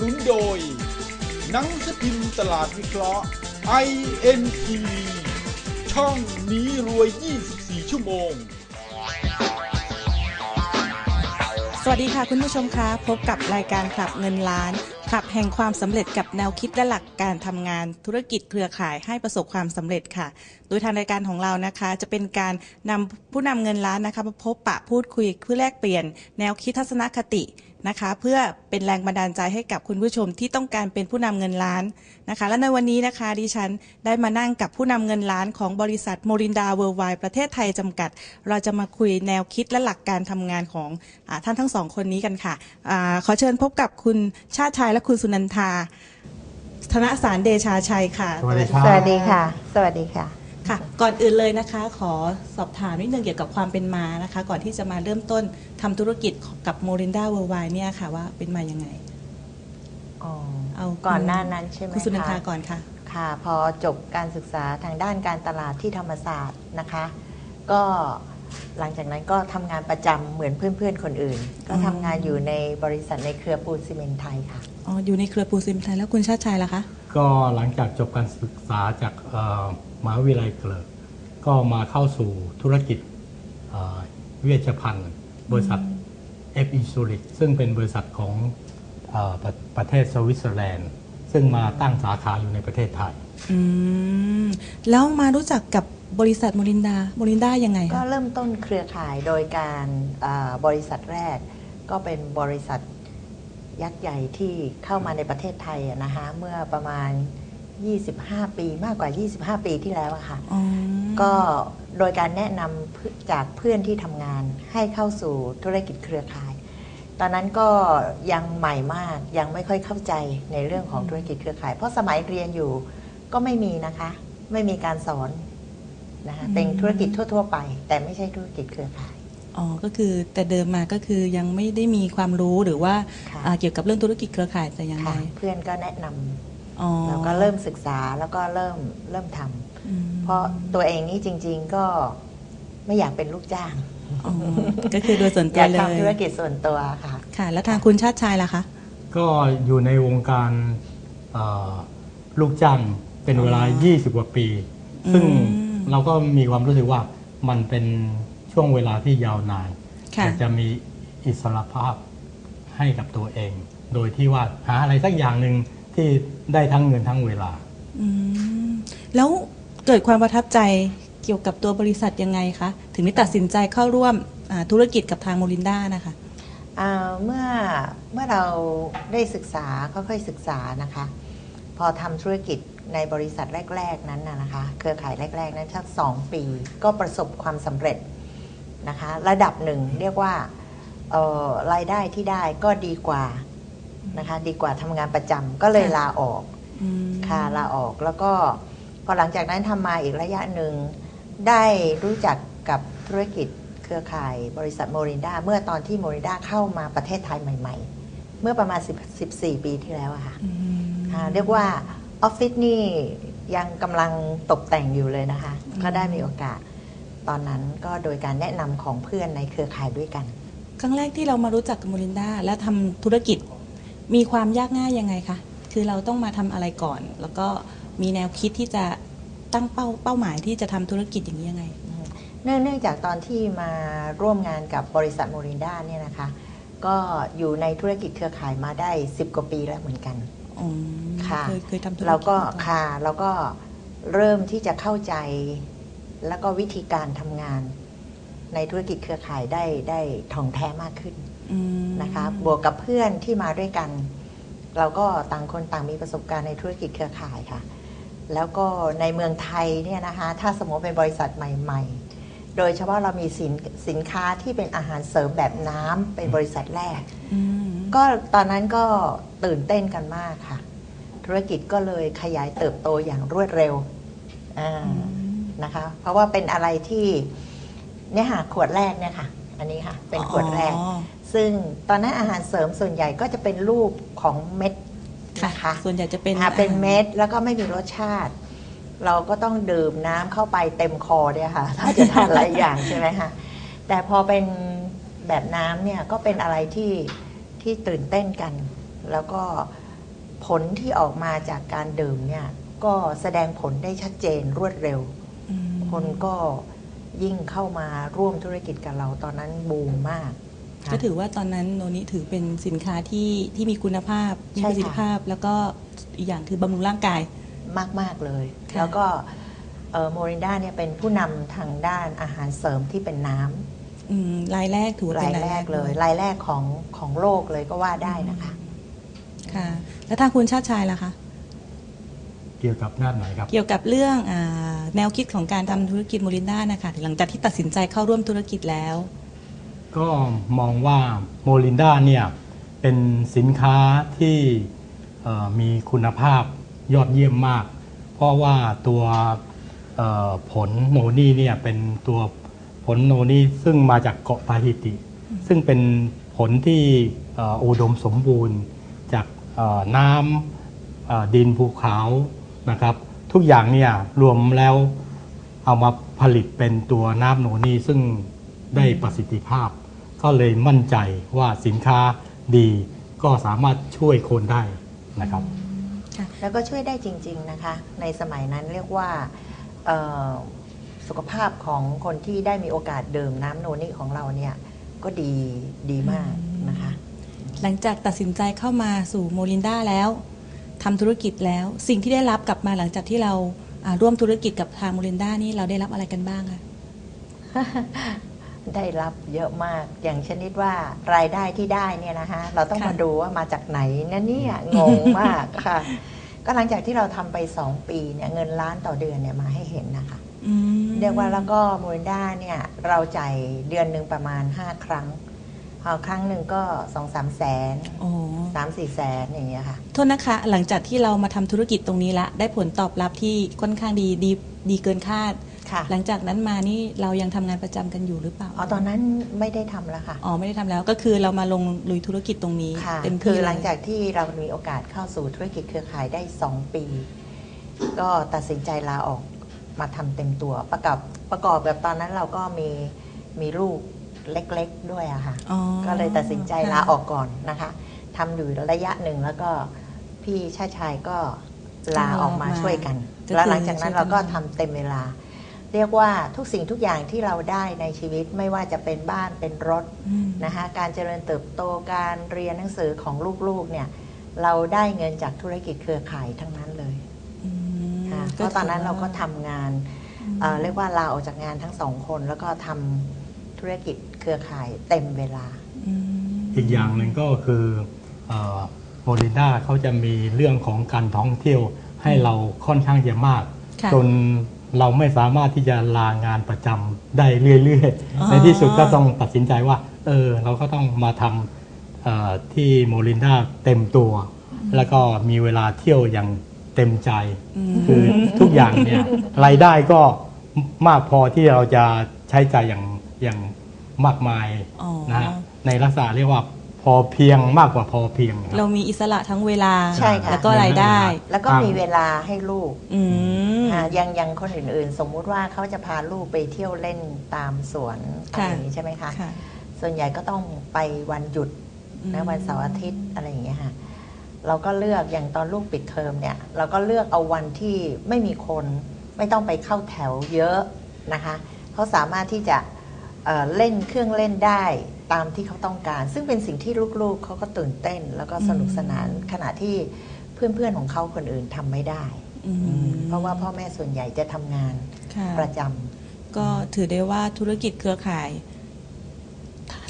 นุนโดย หนังสือพิมพ์ตลาดวิเคราะห์ INTV ช่องนี้รวย 24 ชั่วโมง สวัสดีค่ะคุณผู้ชมคะพบกับรายการขับเงินล้านขับแห่งความสำเร็จกับแนวคิดและหลักการทำงานธุรกิจเครือข่ายให้ประสบความสำเร็จค่ะ โดยทางรายการของเรานะคะ จะเป็นการนำผู้นำเงินล้านนะคะมาพบปะพูดคุยเพื่อแลกเปลี่ยน แนวคิดทัศนคติ นะคะ เพื่อเป็นแรงบันดาลใจให้กับคุณผู้ชมที่ต้องการเป็นผู้นำเงินล้านนะคะ และในวันนี้นะคะดิฉันได้มานั่งกับผู้นำเงินล้านของบริษัทโมรินดาเวิร์ไวประเทศไทยจำกัด เราจะมาคุยแนวคิดและหลักการทำงานของอาท่านทั้งสองคนนี้กันค่ะอาขอเชิญพบกับคุณชาติชายและคุณสุนันทาธนสารเดชาชัยค่ะ สวัสดีครับสวัสดีค่ะ สวัสดีค่ะ ค่ะ ก่อนอื่นเลยนะคะ ขอสอบถามนิดนึงเกี่ยวกับความเป็นมานะคะ ก่อนที่จะมาเริ่มต้นทำธุรกิจกับโมรินดาเวิร์ไวเนี่ยค่ะว่าเป็นมายังไง อ๋อเอาคุณ ก่อนหน้านั้นใช่ไหมคุณสุนันทาคะก่อนค่ะ ค่ะ พอจบการศึกษาทางด้านการตลาดที่ธรรมศาสตร์นะคะ ก็หลังจากนั้นก็ทำงานประจำเหมือนเพื่อนๆคนอื่น ก็อืมทำงานอยู่ในบริษัทในเครือปูนซีเมนต์ไทยค่ะ อ๋ออยู่ในเครือปูซิมไทยแล้วคุณชาติชัยล่ะคะ ก็หลังจากจบการศึกษาจากเอ่อ มหาวิทยาลัยเกลิกก็มาเข้าสู่ธุรกิจเอ่อเวชภัณฑ์ บริษัท f e s u r i c ซึ่งเป็นบริษัทของเออประประเทศสวิตเซอร์แลนด์ ซึ่งมาตั้งสาขาอยู่ในประเทศไทยอืมแล้วมารู้จักกับบริษัทโมรินดาโมรินดายังไงก็คะเริ่มต้นเครือข่ายโดยการอ่าบริษัทแรก ก็เป็นบริษัทยักษ์ใหญ่ที่เข้ามาในประเทศไทยอะนะคะเมื่อประมาณ 25 ปีมากกว่า 25 ปีที่แล้วอะค่ะอ๋อก็โดยการแนะนำเพื่อจากเพื่อนที่ทำงานให้เข้าสู่ธุรกิจเครือข่าย ตอนนั้นก็ยังใหม่มากยังไม่ค่อยเข้าใจในเรื่องของธุรกิจเครือข่าย เพราะสมัยเรียนอยู่ก็ไม่มีนะคะ ไม่มีการสอนนะคะเป็นธุรกิจทั่ว ๆ ไป แต่ไม่ใช่ธุรกิจเครือข่ายอ๋อ ก็คือแต่เดิมมาก็คือยังไม่ได้มีความรู้หรือว่าค่ะอ่าเกี่ยวกับเรื่องธุรกิจเครือข่ายแต่อย่างไรค่ะเพื่อนก็แนะนำ อ๋อ เราก็เริ่มศึกษาแล้วก็เริ่มเริ่มทำอืมเพราะตัวเองนี่จริง ๆก็ไม่อยากเป็นลูกจ้าง อ๋อก็คือโดยส่วนอตัวยากเลยทำธุรกิจส่วนตัวค่ะ ค่ะ แล้วทางคุณชาติชายล่ะคะ ก็อยู่ในวงการเอ่อลูกจ้างเป็นเวลาอ๋อ20 กว่าปีซึ่งอืมเราก็มีความรู้สึกว่ามันเป็นช่วงเวลาที่ยาวนานค่ะอยากจะมีอิสรภาพให้กับตัวเอง โดยที่ว่าหาอะไรสักอย่างหนึ่ง ที่ได้ทั้งเงินทั้งเวลา อืมแล้วเกิดความประทับใจเกี่ยวกับตัวบริษัทยังไงคะ ถึงได้ตัดสินใจเข้าร่วมอ่าธุรกิจกับทางโมลินดานะคะ อ่าเมื่อเมื่อเราได้ศึกษาค่อยๆศึกษานะคะ พอทำธุรกิจในบริษัทแรก ๆ นั้นนะนะคะ เครือข่ายแรก ๆ นั้นสักสองปีก็ประสบความสำเร็จนะคะ ระดับหนึ่งเรียกว่าเอ่อรายได้ที่ได้ก็ดีกว่า นะคะดีกว่าทำงานประจำก็เลยค่ะลาออกอืมค่ะลาออกแล้วก็พอหลังจากนั้นทำมาอีกระยะหนึ่งได้รู้จักกับธุรกิจเครือข่ายบริษัทโมรินดาเมื่อตอนที่โมรินดาเข้ามาประเทศไทยใหม่ ๆ เมื่อประมาณ10 14 ปีที่แล้วอะค่ะอืมอ่าเรียกว่าออฟฟิศนี่ยังกำลังตกแต่งอยู่เลยนะคะอืมก็ได้มีโอกาส ตอนนั้นก็โดยการแนะนำของเพื่อนในเครือข่ายด้วยกัน ครั้งแรกที่เรามารู้จักกับโมลินดาและทำธุรกิจ มีความยากง่ายยังไงคะคือเราต้องมาทำอะไรก่อน แล้วก็มีแนวคิดที่จะตั้งเป้าเป้าหมายที่จะทำธุรกิจอย่างนี้ยังไงเนื่องเนื่องจากตอนที่มาร่วมงานกับบริษัทโมรินดาเนี่ยนะคะ ก็อยู่ในธุรกิจเครือข่ายมาได้ 10 กว่าปีแล้วเหมือนกันอ๋อค่ะเคยเคยทำธุรกิจเราก็มาอนค่ะเราก็เริ่มที่จะเข้าใจแล้วก็วิธีการทำงานในธุรกิจเครือข่ายได้ได้ท่องแท้มากขึ้นอืม นะคะบวกกับเพื่อนที่มาด้วยกัน เราก็ต่างคนต่างมีประสบการณ์ในธุรกิจเครือข่ายค่ะ แล้วก็ในเมืองไทยเนี่ยนะคะถ้าสมมติเป็นบริษัทใหม่ ๆ โดยเฉพาะเรามีสินสินค้าที่เป็นอาหารเสริมแบบน้ำเป็นบริษัทแรกอืมก็ตอนนั้นก็ตื่นเต้นกันมากค่ะ ธุรกิจก็เลยขยายเติบโตอย่างรวดเร็วอ่านะคะ เพราะว่าเป็นอะไรที่เนี่ยค่ะขวดแรกเนี่ยค่ะ อันนี้ค่ะ เป็นขวดแรกอ๋อ ซึ่งตอนนั้นอาหารเสริมส่วนใหญ่ก็จะเป็นรูปของเม็ดค่ะนะคะส่วนใหญ่จะเป็นอ่าเป็นอาหารเม็ดแล้วก็ไม่มีรสชาติ เราก็ต้องดื่มน้ำเข้าไปเต็มคอเนี่ยค่ะ ถ้าจะทานหลายอย่างใช่ไหมคะแต่พอเป็นแบบน้ำเนี่ยก็เป็นอะไรที่ที่ตื่นเต้นกัน แล้วก็เผลที่ออกมาจากการดื่มเนี่ยก็แสดงผลได้ชัดเจนรวดเร็วอืมคนก็ยิ่งเข้ามาร่วมธุรกิจกับเราตอนนั้นบูมมากค่ะ ก็ถือว่าตอนนั้นโนนี้ถือเป็นสินค้าที่ที่มีคุณภาพมีใช่ประสิทธิค่ะภาพ แล้วก็อีกอย่างคือบำรุงร่างกายมากมากๆเลยค่ะแล้วก็โมรินดาเนี่ยเป็นผู้นำทางด้านอาหารเสริมที่เป็นน้ำอืมรายแรกถือว่าเป็รานยแรกเลย รายแรกของของโลกเลยก็ว่าได้นะคะ ค่ะ แล้วทางคุณชาติชายล่ะคะ เกี่ยวกับด้านไหนครับ เกี่ยวกับเรื่องอาแนวคิดของการทำธุรกิจโมลินด้านะคะหลังจากที่ตัดสินใจเข้าร่วมธุรกิจแล้ว ก็มองว่าโมลินดาเนี่ยเป็นสินค้าที่มีคุณภาพยอดเยี่ยมมาก เพราะว่าตัวผลโนนี่เนี่ยเป็นตัวผลโนนี่ซึ่งมาจากเกาะปาฮิติ ซึ่งเป็นผลที่อุดมสมบูรณ์จากน้ำดินภูเขานะครับ ทุกอย่างเนี่ยรวมแล้วเอามาผลิตเป็นตัวน้ำโนนี่ซึ่งได้ประสิทธิภาพ ก็เลยมั่นใจว่าสินค้าดีก็สามารถช่วยคนได้นะครับแล้วก็ช่วยได้จริง ๆนะคะ ในสมัยนั้นเรียกว่าเอ่อสุขภาพของคนที่ได้มีโอกาสดื่มน้ำโนนี่ของเราเนี่ยก็ดีดีมากนะคะ หลังจากตัดสินใจเข้ามาสู่โมลินด้าแล้วทำธุรกิจแล้ว สิ่งที่ได้รับกลับมาหลังจากที่เราอ่าร่วมธุรกิจกับทางโมลินด้านี่เราได้รับอะไรกันบ้างคะ ได้รับเยอะมาก อย่างชนิดว่ารายได้ที่ได้เนี่ยนะคะเราต้องค่ะ มาดูว่ามาจากไหนนะเนี่ยงงมากค่ะ ก็หลังจากที่เราทำไป 2 ปีเนี่ยเงินล้านต่อเดือนเนี่ยมาให้เห็นนะคะ อืม เรียกว่าแล้วก็โมเรนด้าเนี่ยเราจ่ายเดือนหนึ่งประมาณ 5 ครั้งเอาครั้งหนึ่งก็สองสามแสนโอ้สามสี่แสนอย่างเงี้ยค่ะ โทษนะคะ หลังจากที่เรามาทำธุรกิจตรงนี้ละ ได้ผลตอบรับที่ค่อนข้างดีดีดีเกินคาด ค่ะ หลังจากนั้นมานี่เรายังทำงานประจำกันอยู่หรือเปล่าอ๋อตอนนั้นไม่ได้ทำแล้วค่ะ อ๋อไม่ได้ทำแล้วก็คือเรามาลงลุยธุรกิจตรงนี้ค่ะ เต็มคืที่อหลังเยจากที่เรามีโอกาสเข้าสู่ธุรกิจเครือข่ายได้ 2 ปี ก็ตัดสินใจลาออกมาทำเต็มตัวประกอบประกอบแบบตอนนั้นเราก็มีมีลูกเล็กๆด้วยอะค่ะ อ๋อก็เลยตัดสินใจค่ะลาออกก่อนนะคะทำอยู่ระยะหนึ่งแล้วก็พี่ชาติชายก็ลาออกมาช่วยกัน แล้วหลังจากนั้นเราก็ทำเต็มเวลา เรียกว่าทุกสิ่งทุกอย่างที่เราได้ในชีวิตไม่ว่าจะเป็นบ้านเป็นรถอืมนะคะการเจริญเติบโตการเรียนหนังสือของลูกๆเนี่ยเราได้เงินจากธุรกิจเครือข่ายทั้งนั้นเลยอืมค่ะเพก็ราะตอนนั้นถืเราก็ว่ทำงานเอ่อเรียกว่าลาออกจากงานทั้งสองคน แล้วก็ทำธุรกิจเครือข่ายเต็มเวลาอืมอีกอย่างหนึ่งก็คือโมลินดาเขาจะมีเรื่องของการท่องเที่ยวให้เราค่อนข้างจะมากค่ะจน เราไม่สามารถที่จะลางานประจำได้เรื่อยอ๋อๆในที่สุดก็ต้องตัดสินใจว่า เออ เราก็ต้องมาทำเอ่อที่โมลินดาเต็มตัว แล้วก็มีเวลาเที่ยวอย่างเต็มใจอืมคือทุกอย่างเนี่ยรายได้ก็มากพอที่เราจะใช้จ่ายอย่างอย่างมากมายอ๋อ นะฮะในลักษณะเรียกว่า พอเพียงมากกว่าพอเพียงครับ เรามีอิสระทั้งเวลา ใช่ค่ะ แล้วก็รายได้ แล้วก็มีเวลาให้ลูกอืม อ่าอยังอยังคนอื่นๆ สมมุติว่าเขาจะพาลูกไปเที่ยวเล่นตามสวนอะไรค่ะ อย่างนี้ใช่ไหมคะ ค่ะ ส่วนใหญ่ก็ต้องไปวันหยุดอืมนะวันเสาร์อาทิตย์อะไรอย่างเงี้ยค่ะเราก็เลือกอย่างตอนลูกปิดเทอมเนี่ย เราก็เลือกเอาวันที่ไม่มีคน ไม่ต้องไปเข้าแถวเยอะนะคะเขาสามารถที่จะ เอ่อเล่นเครื่องเล่นได้ตามที่เขาต้องการ ซึ่งเป็นสิ่งที่ลูกๆเขาก็ตื่นเต้น แล้วก็สนุกสนานขณะที่เพื่อนๆของเขาคนอื่นทำไม่ได้อืมเพราะว่าพ่อแม่ส่วนใหญ่จะทำงานค่ะประจำก็ถือได้ว่าธุรกิจเครือข่าย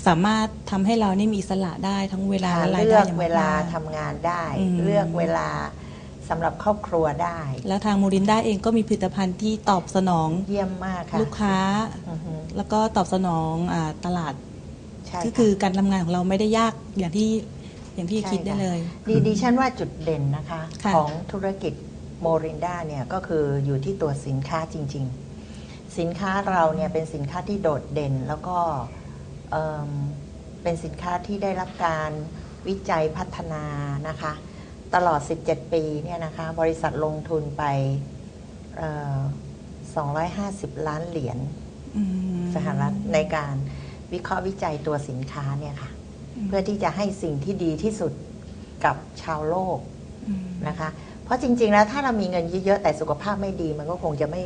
สามารถทำให้เรานี่มีอิสระได้ทั้งเวลาและรายเลืได้อกอย่างเวลามากทำงานได้อืมเลือกเวลา สำหรับครอบครัวได้ๆแล้วทางมูรินด้าเองก็มีผลิตภัณฑ์ที่ตอบสนองเยี่ยมมากค่ะลูกค้า อือฮึแล้วก็ตอบสนองอาตลาดใช่ก็ค่ะคือการทำงานของเราไม่ได้ยากอย่างที่อย่างที่ใช่คิดได้ค่ะ เลย ดีดิฉันว่าจุดเด่นนะคะ ค่ะ ของธุรกิจโมรินดาเนี่ยก็คืออยู่ที่ตัวสินค้าจริง ๆ สินค้าเราเนี่ยเป็นสินค้าที่โดดเด่นแล้วก็เอิ่มเป็นสินค้าที่ได้รับการวิจัยพัฒนานะคะ ตลอด 17 ปีเนี่ยนะคะบริษัทลงทุนไปเอ่อ250 ล้านเหรียญอืมสหรัฐในการวิเคราะห์วิจัยตัวสินค้าเนี่ยค่ะ เพื่อที่จะให้สิ่งที่ดีที่สุดกับชาวโลกอืมนะคะ เพราะจริง ๆ แล้วถ้าเรามีเงินเยอะ ๆ แต่สุขภาพไม่ดีมันก็คงจะไม่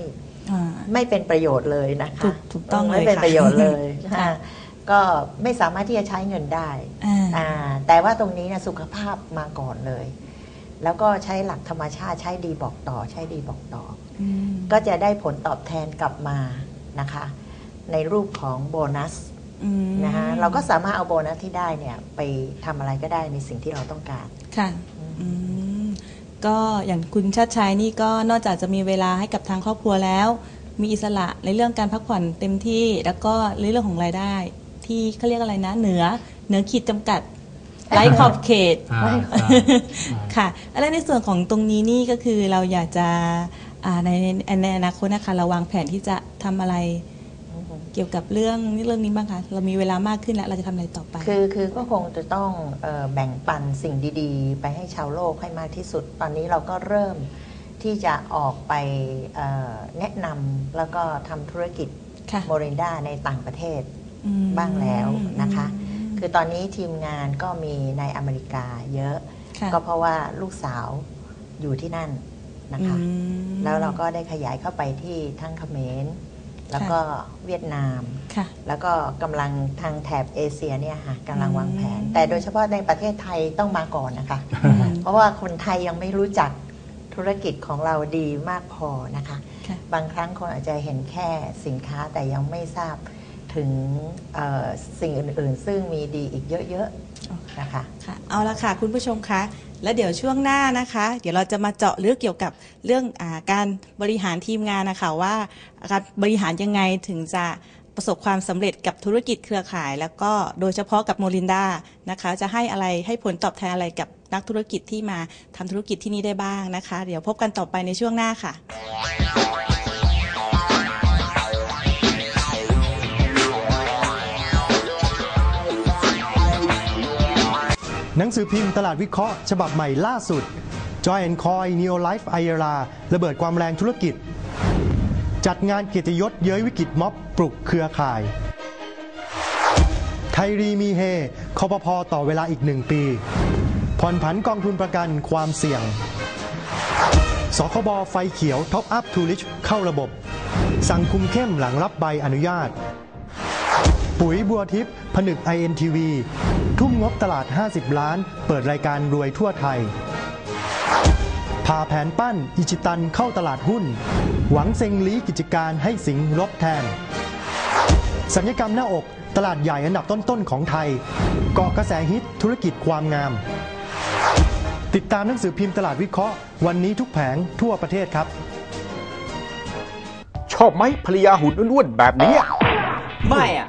อ่าไม่เป็นประโยชน์เลยนะถูคะกถูกต้องไม่เลยเป็นค่ะประโยชน์เลยค่ะอ่าก็ไม่สามารถที่จะใช้เงินได้อ่าอ่าแต่ว่าตรงนี้เนะสุขภาพมาก่อนเลย แล้วก็ใช้หลักธรรมชาติใช้ดีบอกต่อ ใช้ดีบอกต่ออืมก็จะได้ผลตอบแทนกลับมานะคะ ในรูปของโบนัสอืมนะคะเราก็สามารถเอาโบนัสที่ได้เนี่ยไปทำอะไรก็ได้ในสิ่งที่เราต้องการ ค่ะอืมก็อย่างคุณชาติชัยนี่ก็นอกจากจะมีเวลาให้กับทางครอบครัวแล้ว มีอิสระในเรื่องการพักผ่อนเต็มที่ แล้วก็ในเรื่องของรายได้ ที่เขาเรียกอะไรนะ เหนือเหนือขีดจำกัด ไร้ขอบเขตอ่าใช่ค่ะแล้วในส่วนของตรงนี้นี่ก็คือเราอยากจะอ่าในในในอนาคตนะคะเราวางแผนที่จะทำอะไรเกี่ยวกับเรื่องเรื่องนี้บ้างคะเรามีเวลามากขึ้นแล้วเราจะทำอะไรต่อไป คือคือก็คงจะต้องเออแบ่งปันสิ่งดีๆ ไปให้ชาวโลกให้มากที่สุด ตอนนี้เราก็เริ่มที่จะออกไปเอ่อแนะนำแล้วก็ทำธุรกิจค่ะโมเรนดาในต่างประเทศ อืมบ้างแล้วนะคะ อืม คือตอนนี้ทีมงานก็มีในอเมริกาเยอะ ค่ะก็เพราะว่าลูกสาวอยู่ที่นั่นนะคะ อืม แล้วเราก็ได้ขยายเข้าไปที่ทั้งเขมร แล้วก็เวียดนาม ค่ะ แล้วก็กำลังทางแถบเอเชียเนี่ยค่ะกำลังวางแผนอืมแต่โดยเฉพาะในประเทศไทยต้องมาก่อนนะคะเพราะว่าคนไทยยังไม่รู้จักธุรกิจของเราดีมากพอนะคะ ค่ะ บางครั้งคนอาจจะเห็นแค่สินค้าแต่ยังไม่ทราบ ถึงเอ่อสิ่งอื่น ๆ ซึ่งมีดีอีกเยอะ ๆ นะคะ ค่ะเอาละค่ะ คุณผู้ชมคะ แล้วเดี๋ยวช่วงหน้านะคะ เดี๋ยวเราจะมาเจาะลึกเกี่ยวกับเรื่องอาการบริหารทีมงานนะคะว่าการบริหารยังไงถึงจะประสบความสำเร็จกับธุรกิจเครือข่าย แล้วก็โดยเฉพาะกับโมลินดานะคะ จะให้อะไรให้ผลตอบแทนอะไรกับนักธุรกิจที่มาทำธุรกิจที่นี่ได้บ้างนะคะ เดี๋ยวพบกันต่อไปในช่วงหน้าค่ะ หนังสือพิมพ์ตลาดวิเคราะห์ ฉบับใหม่ล่าสุด Joy and Coy Neo Life i r a ระเบิดความแรงธุรกิจ จัดงานเกียรติยศเย้ยวิกฤตม็อบปลุกเครือข่าย ไทยรีมีเฮคอปพอต่อเวลาอีกหนึ่งปี ผ่อนผันกองทุนประกันความเสี่ยง สคบไฟเขียวท็อปอัพทูริชเข้าระบบ สั่งคุมเข้มหลังรับใบอนุญาต ปุ๋ยบัวทิพย์ผนึก INTV ทุ่มงบตลาด 50 ล้าน เปิดรายการรวยทั่วไทย พาแผนปั้น อิจิตันเข้าตลาดหุ้น หวังเซ็งลีกิจการให้สิงห์ลบแทน สัญญกรรมหน้าอกตลาดใหญ่อันดับต้นๆของไทย เกาะกระแสฮิตธุรกิจความงาม ติดตามหนังสือพิมพ์ตลาดวิเคราะห์ วันนี้ทุกแผงทั่วประเทศครับ ชอบไหมภรรยาหุ่นอ้วนๆแบบนี้อะไม่อะ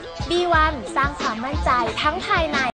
B1 สร้างความมั่นใจทั้งภายใน